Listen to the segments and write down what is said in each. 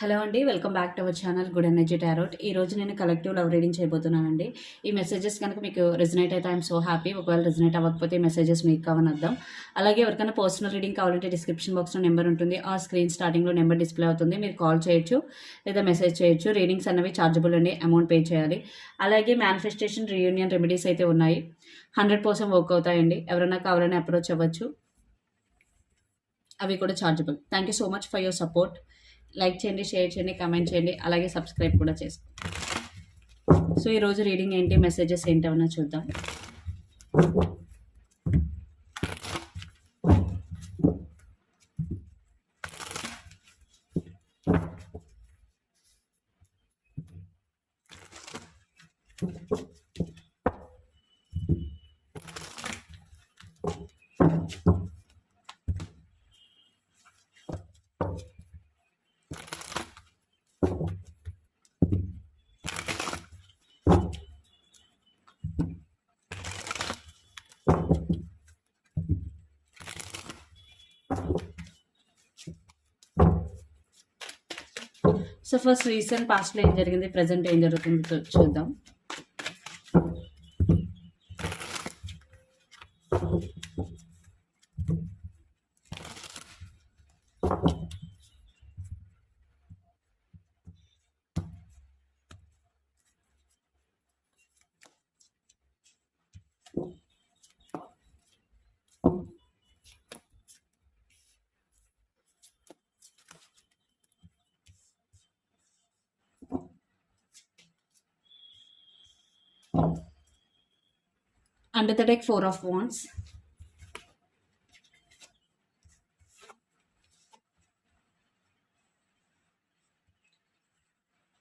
Hello అండి welcome back to our channel good energy tarot. ఈ రోజు నేను కలెక్టివ్ లవ్ రీడింగ్ చేయబోతున్నానండి. ఈ మెసేజెస్ కనుక మీకు రెజినేట్ అయితే ఐఎమ్ సో హ్యాపీ. ఒకవేళ రెజినేట్ అవ్వకపోతే మెసేజెస్ మీకు కావని అర్థం అలాగే ఎవరికైనా పర్సనల్ రీడింగ్ కావాలంటే డిస్క్రిప్షన్ బాక్స్లో నెంబర్ ఉంటుంది. ఆ స్క్రీన్ స్టార్టింగ్లో నెంబర్ డిస్ప్లే అవుతుంది. మీరు కాల్ చేయొచ్చు లేదా మెసేజ్ చేయొచ్చు. రీడింగ్స్ అన్నవి ఛార్జబుల్ అండి అమౌంట్ పే చేయాలి. అలాగే మేనిఫెస్టేషన్ రీయూనియన్ రెమెడీస్ అయితే ఉన్నాయి. హండ్రెడ్ పర్సెంట్ వర్క్ అవుతాయండి. ఎవరైనా కావాలని అప్రోచ్ అవ్వచ్చు. అవి కూడా chargeable thank you so much for your support. Like చేయండి షేర్ చేయండి కమెంట్ చేయండి అలాగే సబ్స్క్రైబ్ కూడా చేసుకోండి సో ఈరోజు రీడింగ్ ఏంటి మెసేజెస్ ఏంటన్నా చూద్దాం. సో ఫస్ట్ రీసెంట్ పాస్ట్లో ఏం జరిగింది? ప్రజెంట్ ఏం జరుగుతుందో చూద్దాం. Under the deck four of wands.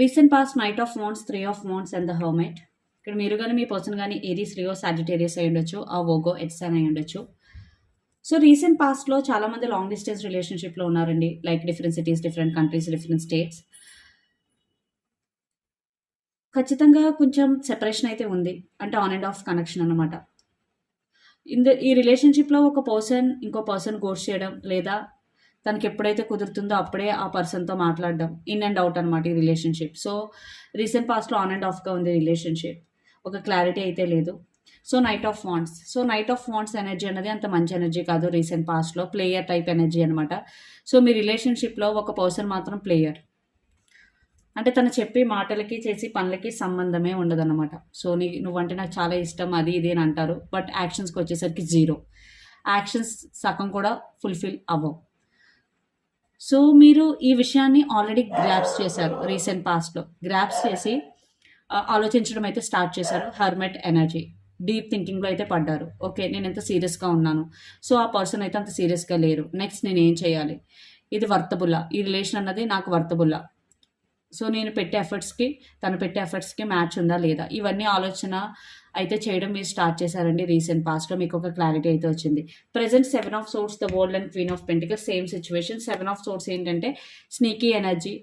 Recent past knight of wands three of wands and the hermit ఇక్కడ మీరు కానీ మీ పర్సన్ కానీ ఏరీస్ రియో సాజిటేరియస్ అయి ఉండొచ్చు. ఆ ఓగో ఎట్సన్ అయి ఉండొచ్చు. సో రీసెంట్ పాస్ట్లో చాలామంది లాంగ్ డిస్టెన్స్ రిలేషన్షిప్లో ఉన్నారండి. Like different cities different countries different states ఖచ్చితంగా కొంచెం సెపరేషన్ అయితే ఉంది. అంటే ఆన్ అండ్ ఆఫ్ కనెక్షన్ అనమాట ఇంద ఈ రిలేషన్షిప్లో ఒక పర్సన్ ఇంకో పర్సన్ కోర్స్ చేయడం లేదా తనకి ఎప్పుడైతే కుదురుతుందో అప్పుడే ఆ పర్సన్తో మాట్లాడడం ఇన్ అండ్ అవుట్ అనమాట ఈ రిలేషన్షిప్ సో రీసెంట్ పాస్ట్లో ఆన్ అండ్ ఆఫ్గా ఉంది రిలేషన్షిప్ ఒక క్లారిటీ అయితే లేదు. So knight of wands so knight of wands energy అనేది అంత మంచి ఎనర్జీ కాదు రీసెంట్ పాస్ట్లో ప్లేయర్ టైప్ ఎనర్జీ అనమాట సో మీ రిలేషన్షిప్లో ఒక పర్సన్ మాత్రం ప్లేయర్ అంటే తను చెప్పి మాటలకి చేసి పనులకి సంబంధమే ఉండదన్నమాట. సో నీ నువ్వంటే నాకు చాలా ఇష్టం అది ఇది అని అంటారు. బట్ యాక్షన్స్కి వచ్చేసరికి జీరో. యాక్షన్స్ సగం కూడా ఫుల్ఫిల్ అవ్వవు. సో మీరు ఈ విషయాన్ని ఆల్రెడీ గ్రాప్స్ చేశారు రీసెంట్ పాస్ట్లో. గ్రాప్స్ చేసి ఆలోచించడం అయితే స్టార్ట్ చేశారు హర్మెట్ ఎనర్జీ. డీప్ థింకింగ్లో అయితే పడ్డారు. ఓకే నేను ఎంత సీరియస్గా ఉన్నాను. సో ఆ పర్సన్ అయితే అంత సీరియస్గా లేరు. నెక్స్ట్ నేను ఏం చేయాలి? ఇది వర్తబుల్లా ఈ రిలేషన్ అన్నది నాకు వర్తబుల్లా సో నేను పెట్టే ఎఫర్ట్స్కి తను పెట్టే ఎఫర్ట్స్కి మ్యాచ్ ఉందా లేదా? ఇవన్నీ ఆలోచన అయితే చేయడం మీరు స్టార్ట్ చేశారండి రీసెంట్ పాస్ట్లో. మీకు ఒక క్లారిటీ అయితే వచ్చింది. Present seven of swords the world and queen of pentacle same situation. Seven of swords ఏంటంటే స్నీకీ ఎనర్జీ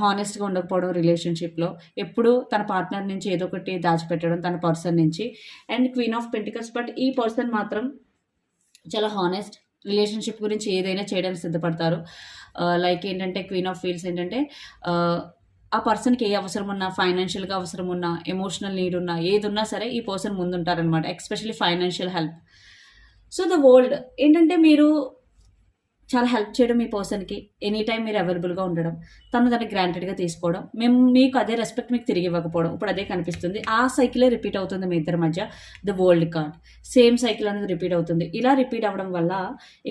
హానెస్ట్గా ఉండకపోవడం రిలేషన్షిప్లో. ఎప్పుడు తన పార్ట్నర్ నుంచి ఏదో ఒకటి దాచిపెట్టడం తన పర్సన్ నుంచి. And queen of pentacles but ఈ పర్సన్ మాత్రం చాలా హానెస్ట్. రిలేషన్షిప్ గురించి ఏదైనా చేయడానికి సిద్ధపడతారు. లైక్ ఏంటంటే క్వీన్ ఆఫ్ ఫీల్స్ ఏంటంటే ఆ, పర్సన్కి ఏ అవసరం ఉన్నా ఫైనాన్షియల్గా అవసరం ఉన్నా ఎమోషనల్ నీడ్ ఉన్నా ఏది ఉన్నా సరే ఈ person ముందుంటారనమాట especially financial help so the world ఏంటంటే మీరు చాలా హెల్ప్ చేయడం మీ పర్సన్కి ఎనీ టైం మీరు అవైలబుల్గా ఉండడం తను దాన్ని గ్రాంటెడ్గా తీసుకోవడం మేము మీకు అదే రెస్పెక్ట్ మీకు తిరిగి ఇవ్వకపోవడం ఇప్పుడు అదే కనిపిస్తుంది. ఆ సైకిలే రిపీట్ అవుతుంది మీ ఇద్దరి మధ్య the world card same cycle అనేది రిపీట్ అవుతుంది. ఇలా రిపీట్ అవ్వడం వల్ల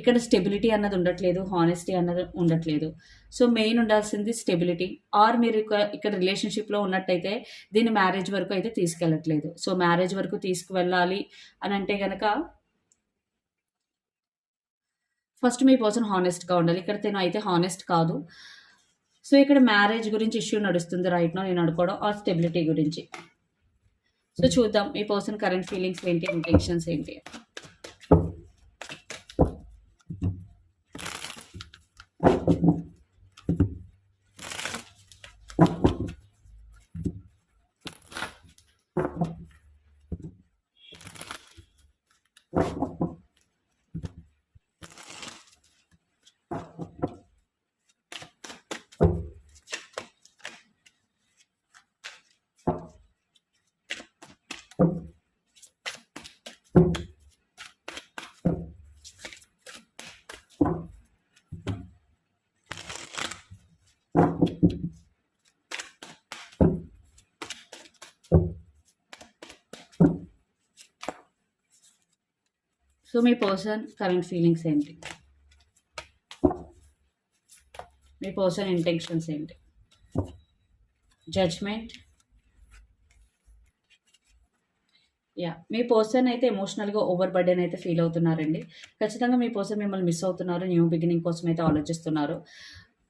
ఇక్కడ స్టెబిలిటీ అన్నది ఉండట్లేదు హానెస్టీ అన్నది ఉండట్లేదు. సో మెయిన్ ఉండాల్సింది స్టెబిలిటీ ఆర్ మీరు ఇక్కడ రిలేషన్షిప్లో ఉన్నట్టయితే దీన్ని మ్యారేజ్ వరకు అయితే తీసుకెళ్ళట్లేదు. సో మ్యారేజ్ వరకు తీసుకువెళ్ళాలి అని అంటే కనుక ఫస్ట్ మీ పర్సన్ హానెస్ట్గా ఉండాలి. ఇక్కడ తను అయితే హానెస్ట్ కాదు. సో ఇక్కడ మ్యారేజ్ గురించి ఇష్యూ నడుస్తుంది రైట్ నో నేను అనుకోవడం. ఆ స్టెబిలిటీ గురించి. సో చూద్దాం ఈ పర్సన్ కరెంట్ ఫీలింగ్స్ ఏంటి? ఇంటెన్షన్స్ ఏంటి? సో మీ పర్సన్ కరెంట్ ఫీలింగ్స్ ఏంటి? మీ పర్సన్ ఇంటెన్షన్స్ ఏంటి? జడ్జ్మెంట్? యా మీ పర్సన్ అయితే ఎమోషనల్గా ఓవర్ బర్డెన్ అయితే ఫీల్ అవుతున్నారండి. ఖచ్చితంగా మీ పర్సన్ మిమ్మల్ని మిస్ అవుతున్నారు న్యూ బిగినింగ్ కోసం అయితే ఆలోచిస్తున్నారు.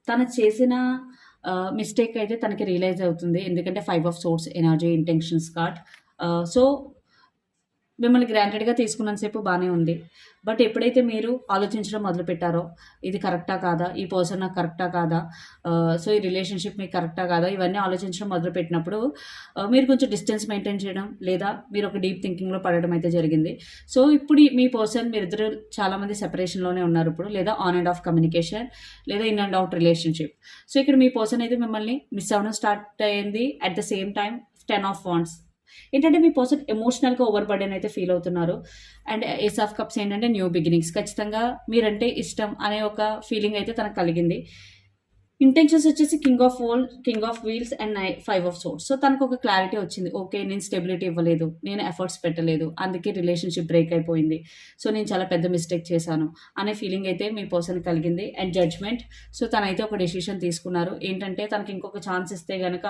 తను చేసిన మిస్టేక్ అయితే తనకి రియలైజ్ అవుతుంది. ఎందుకంటే five of swords energy intentions card. So మిమ్మల్ని గ్రాంటెడ్గా తీసుకున్నంతసేపు బాగానే ఉంది. బట్ ఎప్పుడైతే మీరు ఆలోచించడం మొదలు పెట్టారో ఇది కరెక్టా కాదా? ఈ పర్సన్ నాకు కరెక్టా కాదా? సో ఈ రిలేషన్షిప్ మీకు కరెక్టా కాదా? ఇవన్నీ ఆలోచించడం మొదలుపెట్టినప్పుడు పెట్టినప్పుడు మీరు కొంచెం డిస్టెన్స్ మెయింటైన్ చేయడం లేదా మీరు ఒక డీప్ థింకింగ్లో పడడం అయితే జరిగింది. సో ఇప్పుడు మీ పర్సన్ మీరిద్దరు చాలామంది సెపరేషన్లోనే ఉన్నారు ఇప్పుడు లేదా ఆన్ అండ్ ఆఫ్ కమ్యూనికేషన్ లేదా in and out relationship so ఇక్కడ మీ పర్సన్ అయితే మిమ్మల్ని మిస్ అవ్వడం స్టార్ట్ అయ్యింది at the same time ten of wands ఏంటంటే మీ పర్సన్ ఎమోషనల్గా ఓవర్ బర్డెన్ అయితే ఫీల్ అవుతున్నారు. అండ్ ఏస్ ఆఫ్ కప్స్ ఏంటంటే న్యూ బిగినింగ్స్ ఖచ్చితంగా మీరంటే ఇష్టం అనే ఒక ఫీలింగ్ అయితే తనకు కలిగింది. ఇంటెన్షన్స్ వచ్చేసి king of wall king of wheels and నై ఫైవ్ ఆఫ్ సోర్స్ సో తనకు ఒక క్లారిటీ వచ్చింది. ఓకే నేను స్టెబిలిటీ ఇవ్వలేదు. నేను ఎఫర్ట్స్ పెట్టలేదు. అందుకే రిలేషన్షిప్ బ్రేక్ అయిపోయింది. సో నేను చాలా పెద్ద మిస్టేక్ చేశాను అనే ఫీలింగ్ అయితే మీ పర్సన్ కలిగింది. అండ్ జడ్జ్మెంట్ సో తనైతే ఒక డెసిషన్ తీసుకున్నారు. ఏంటంటే తనకి ఇంకొక ఛాన్స్ ఇస్తే కనుక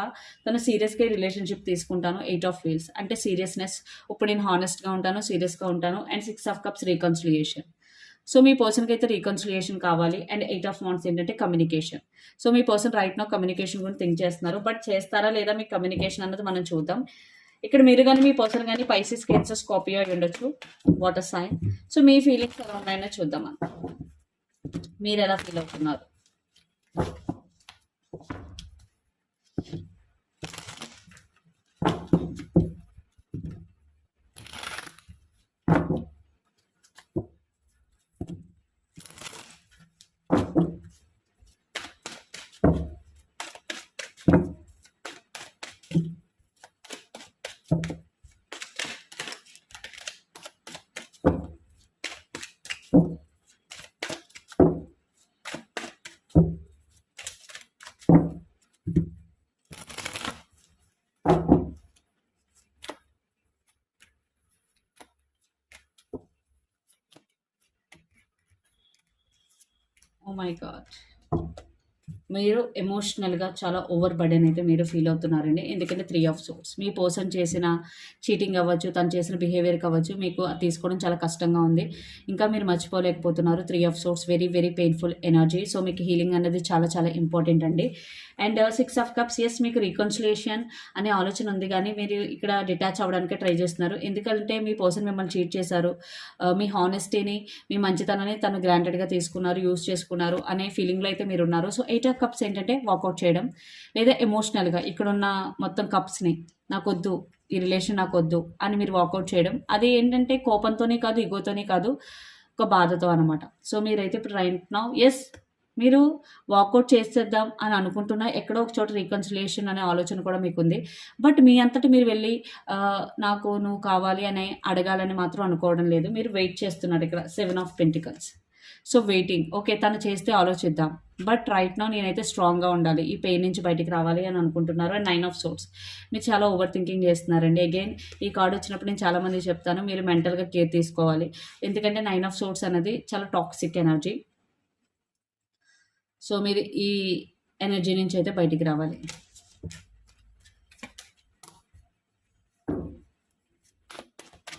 తను సీరియస్గా రిలేషన్షిప్ తీసుకుంటాను. ఎయిట్ ఆఫ్ వీల్స్ అంటే సీరియస్నెస్ ఇప్పుడు నేను హానెస్ట్గా ఉంటాను సీరియస్గా ఉంటాను. And six of cups reconciliation so మీ పర్సన్కి అయితే రీకన్సిలియేషన్ కావాలి అండ్ ఎయిట్ ఆఫ్ మంత్స్ ఏంటంటే కమ్యూనికేషన్ సో మీ పర్సన్ రైట్ నో కమ్యూనికేషన్ గురించి థింక్ చేస్తున్నారు. బట్ చేస్తారా లేదా మీ కమ్యూనికేషన్ అన్నది మనం చూద్దాం. ఇక్కడ మీరు కానీ మీ పర్సన్ కానీ పైసెస్ కేన్సర్స్ కాపీ అయి ఉండొచ్చు. వాటర్ సైన్ సో మీ ఫీలింగ్స్ ఎలా ఉన్నాయో చూద్దాం అన్న మీరు ఎలా ఫీల్ అవుతున్నారు? మై గాడ్ మీరు ఎమోషనల్గా చాలా ఓవర్ బర్డెన్ అయితే మీరు ఫీల్ అవుతున్నారండి. ఎందుకంటే త్రీ ఆఫ్ సోర్స్ మీ పర్సన్ చేసిన చీటింగ్ అవ్వచ్చు తను చేసిన బిహేవియర్ కావచ్చు మీకు అది తీసుకోవడం చాలా కష్టంగా ఉంది. ఇంకా మీరు మర్చిపోలేకపోతున్నారు. Three of swords very very painful energy so మీకు హీలింగ్ అనేది చాలా చాలా ఇంపార్టెంట్ అండి. And six of cups as మీకు రీకన్సిలేషన్ అనే ఆలోచన ఉంది కానీ మీరు ఇక్కడ డిటాచ్ అవ్వడానికి ట్రై చేస్తున్నారు. ఎందుకంటే మీ పర్సన్ మిమ్మల్ని చీట్ చేశారు. మీ హానెస్టీని మీ మంచితనాన్ని తను గ్రాంటెడ్గా తీసుకున్నారు యూస్ చేసుకున్నారు అనే ఫీలింగ్లో అయితే మీరు ఉన్నారు సో ఎయిట్ ఆఫ్ కప్స్ ఏంటంటే వాకౌట్ చేయడం లేదా ఎమోషనల్గా ఇక్కడున్న మొత్తం కప్స్ని నాకొద్దు ఈ రిలేషన్ నాకొద్దు అని మీరు వాకౌట్ చేయడం. అది ఏంటంటే కోపంతోనే కాదు ఇగోతోనే కాదు ఒక బాధతో అనమాట సో మీరైతే ఇప్పుడు రైట్ నౌ ఎస్ మీరు వాకౌట్ చేసేద్దాం అని అనుకుంటున్నా. ఎక్కడో ఒక చోట రీకన్సిలియేషన్ అనే ఆలోచన కూడా మీకుంది. బట్ మీ అంతటి మీరు వెళ్ళి నాకు నువ్వు కావాలి అని అడగాలని మాత్రం అనుకోవడం లేదు. మీరు వెయిట్ చేస్తున్నారు ఇక్కడ. Seven of pentacles so waiting okay తను చేస్తే ఆలోచిద్దాం. బట్ రైట్ నో నేనైతే స్ట్రాంగ్గా ఉండాలి. ఈ పెయిన్ నుంచి బయటికి రావాలి అని అనుకుంటున్నారు. అండ్ నైన్ ఆఫ్ సోర్స్ మీరు చాలా ఓవర్ థింకింగ్ చేస్తున్నారండి. అగైన్ ఈ కార్డు వచ్చినప్పుడు నేను చాలామంది చెప్తాను. మీరు మెంటల్గా కేర్ తీసుకోవాలి. ఎందుకంటే నైన్ ఆఫ్ సోర్స్ అనేది చాలా టాక్సిక్ ఎనర్జీ సో మీరు ఈ ఎనర్జీ నుంచి అయితే బయటికి రావాలి.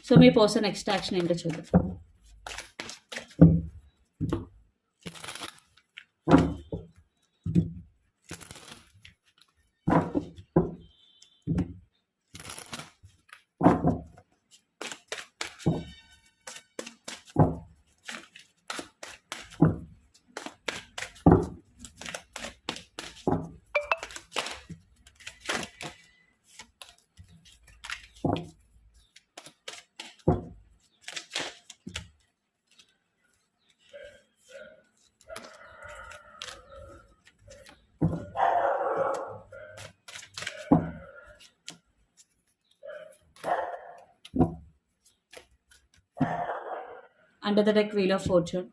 సో మీ పర్సన్ నెక్స్ట్ యాక్షన్ ఏంటో చూద్దాం. Under the deck wheel of fortune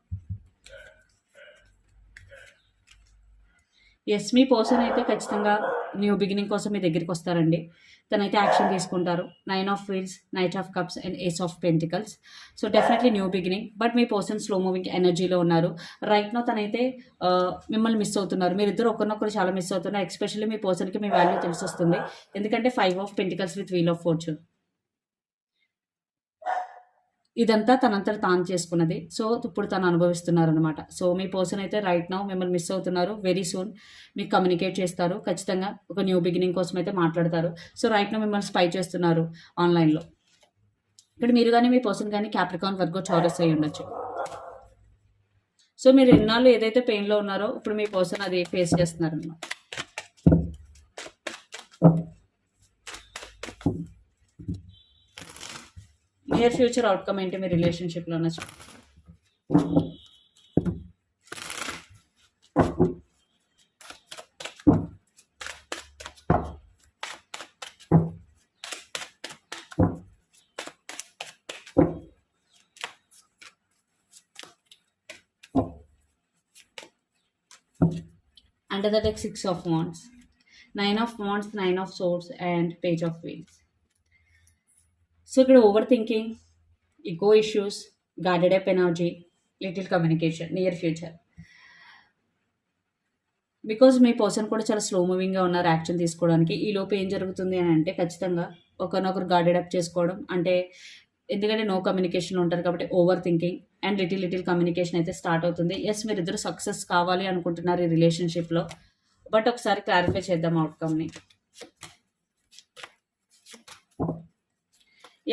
as me person అయితే ఖచ్చితంగా న్యూ బిగినింగ్ కోసం మీ దగ్గరికి వస్తారండి. తనైతే యాక్షన్ తీసుకుంటారు. Nine of wheels knight of cups and ace of pentacles so definitely new beginning but me person slow moving ఎనర్జీలో ఉన్నారు. Right no తనైతే uh, మిమ్మల్ని మిస్ అవుతున్నారు. మీరు ఇద్దరు ఒకరినొకరు చాలా మిస్ అవుతున్నారు. ఎస్పెషల్లీ మీ పర్సన్కి మీ వాల్యూ తెలిసి వస్తుంది ఎందుకంటే five of pentacles with wheel of fortune ఇదంతా తనంతట తాను చేసుకున్నది. సో ఇప్పుడు తను అనుభవిస్తున్నారు అనమాట సో మీ పర్సన్ అయితే రైట్ నౌ మిమ్మల్ని మిస్ అవుతున్నారు. వెరీ సూన్ మీకు కమ్యూనికేట్ చేస్తారు. ఖచ్చితంగా ఒక న్యూ బిగినింగ్ కోసం అయితే మాట్లాడతారు. సో రైట్ నౌ మిమ్మల్ని స్పై చేస్తున్నారు ఆన్లైన్లో ఇక్కడ మీరు కానీ మీ పర్సన్ కానీ క్యాప్రికాన్ వర్గో చౌరస్ అయి ఉండొచ్చు. సో మీరు ఎన్నాళ్ళు ఏదైతే పెయిన్లో ఉన్నారో ఇప్పుడు మీ పర్సన్ అది ఫేస్ చేస్తున్నారనమాట నియర్ ఫ్యూచర్ అవుట్కమ్ ఏంటి మీ రిలేషన్షిప్లో అనొచ్చు under the deck six of wands nine of wands nine of swords and page of wheels so ఇక్కడ over thinking ego issues guarded up energy little communication near future because me person కూడా చాలా slow మూవింగ్గా ఉన్నారు action తీసుకోవడానికి ఈ లోపు ఏం జరుగుతుంది అని అంటే ఖచ్చితంగా ఒకరినొకరు గార్డెడ్ అప్ చేసుకోవడం. అంటే ఎందుకంటే నో కమ్యూనికేషన్ ఉంటారు కాబట్టి over thinking and little little communication అయితే స్టార్ట్ అవుతుంది. ఎస్ మీరు ఇద్దరు సక్సెస్ కావాలి అనుకుంటున్నారు ఈ రిలేషన్షిప్లో బట్ ఒకసారి క్లారిఫై చేద్దాం అవుట్కమ్ని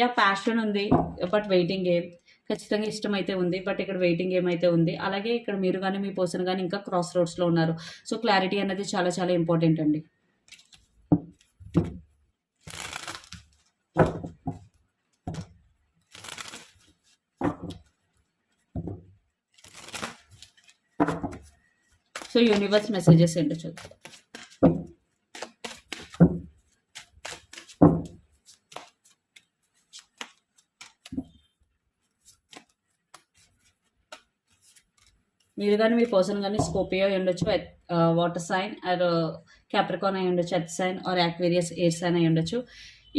యా ప్యాషన్ ఉంది బట్ వెయిటింగ్ గేమ్ ఖచ్చితంగా ఇష్టం అయితే ఉంది బట్ ఇక్కడ వెయిటింగ్ గేమ్ అయితే ఉంది. అలాగే ఇక్కడ మీరు కానీ మీ పర్సన్ కానీ ఇంకా క్రాస్ రోడ్స్లో ఉన్నారు. సో క్లారిటీ అనేది చాలా చాలా ఇంపార్టెంట్ అండి. సో యూనివర్స్ మెసేజెస్ ఏంటో చూద్దాం. మీరు కానీ మీ పర్సన్ కానీ స్కోపియో అయి ఉండొచ్చు వాటర్ సైన్ ఆర్ క్యాప్రికాన్ అయి ఉండొచ్చు earth sign or Aquarius air sign అయి ఉండొచ్చు.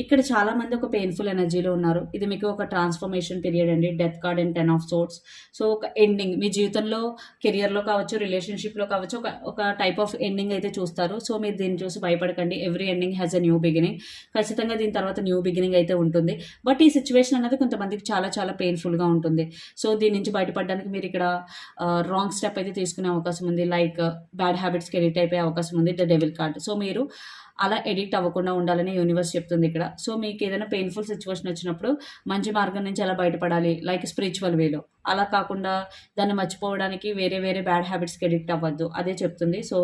ఇక్కడ చాలా మంది ఒక పెయిన్ఫుల్ ఎనర్జీలో ఉన్నారు. ఇది మీకు ఒక ట్రాన్స్ఫర్మేషన్ పీరియడ్ అండి. Death card and ten of swords so ఒక ఎండింగ్ మీ జీవితంలో కెరియర్లో కావచ్చు రిలేషన్షిప్లో కావచ్చు ఒక ఒక టైప్ ఆఫ్ ఎండింగ్ అయితే చూస్తారు. సో మీరు దీన్ని చూసి భయపడకండి. Every ending has a new beginning ఖచ్చితంగా దీని తర్వాత న్యూ బిగినింగ్ అయితే ఉంటుంది. బట్ ఈ సిచ్యువేషన్ అనేది కొంతమందికి చాలా చాలా పెయిన్ఫుల్గా ఉంటుంది. సో దీని నుంచి బయటపడడానికి మీరు ఇక్కడ రాంగ్ స్టెప్ అయితే తీసుకునే అవకాశం ఉంది. లైక్ బ్యాడ్ హ్యాబిట్స్కి ఎడిట్ అయిపోయే అవకాశం ఉంది. ద డెవిల్ కార్డ్ సో మీరు అలా ఎడిక్ట్ అవ్వకుండా ఉండాలని యూనివర్స్ చెప్తుంది ఇక్కడ. సో మీకు ఏదైనా పెయిన్ఫుల్ సిచ్యువేషన్ వచ్చినప్పుడు మంచి మార్గం నుంచి ఎలా బయటపడాలి లైక్ స్పిరిచువల్ వేలో అలా కాకుండా దాన్ని మర్చిపోవడానికి వేరే వేరే బ్యాడ్ హ్యాబిట్స్కి ఎడిక్ట్ అవ్వద్దు. అదే చెప్తుంది. So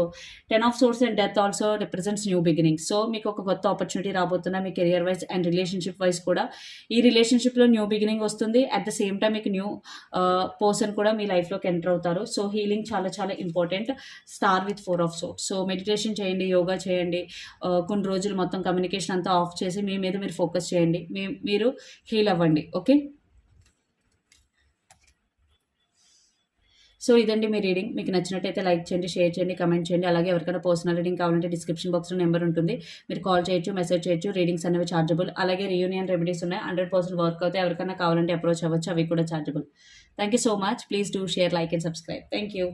ten of swords and death also represents new beginning so మీకు ఒక కొత్త ఆపర్చునిటీ రాబోతున్న మీ career wise and relationship wise కూడా ఈ రిలేషన్షిప్లో న్యూ బిగినింగ్ వస్తుంది. అట్ ద సేమ్ టైం మీకు న్యూ పర్సన్ uh, కూడా మీ లైఫ్లోకి ఎంటర్ అవుతారు. సో హీలింగ్ చాలా చాలా important start with four of swords so meditation చేయండి యోగా చేయండి uh, కొన్ని రోజులు మొత్తం కమ్యూనికేషన్ అంతా ఆఫ్ చేసి మీ మీద మీరు ఫోకస్ చేయండి. మీ మీరు హీల్ అవ్వండి. ఓకే సో ఇదండి మీ రీడింగ్. మీకు నచ్చినట్టయితే లైక్ చేయండి షేర్ చేయండి కమెంట్ చేయండి. అలాగే ఎవరికైనా పర్సనల్ రీడింగ్ కావాలంటే డిస్క్రిప్షన్ బాక్స్లో నెంబర్ ఉంటుంది. మీరు కాల్ చేయొచ్చు మెసేజ్ చేయొచ్చు. రీడింగ్స్ అనేవి ఛార్జబుల్ అలాగే రియూనియన్ రెమెడీస్ ఉన్నాయి. హండ్రెడ్ పర్సెంట్ వర్క్ అవుతాయి. ఎవరికైనా కావాలంటే అప్రోచ్ అవ్వచ్చు. అవి కూడా chargeable. Thank you so much. Please do share like and subscribe. Thank you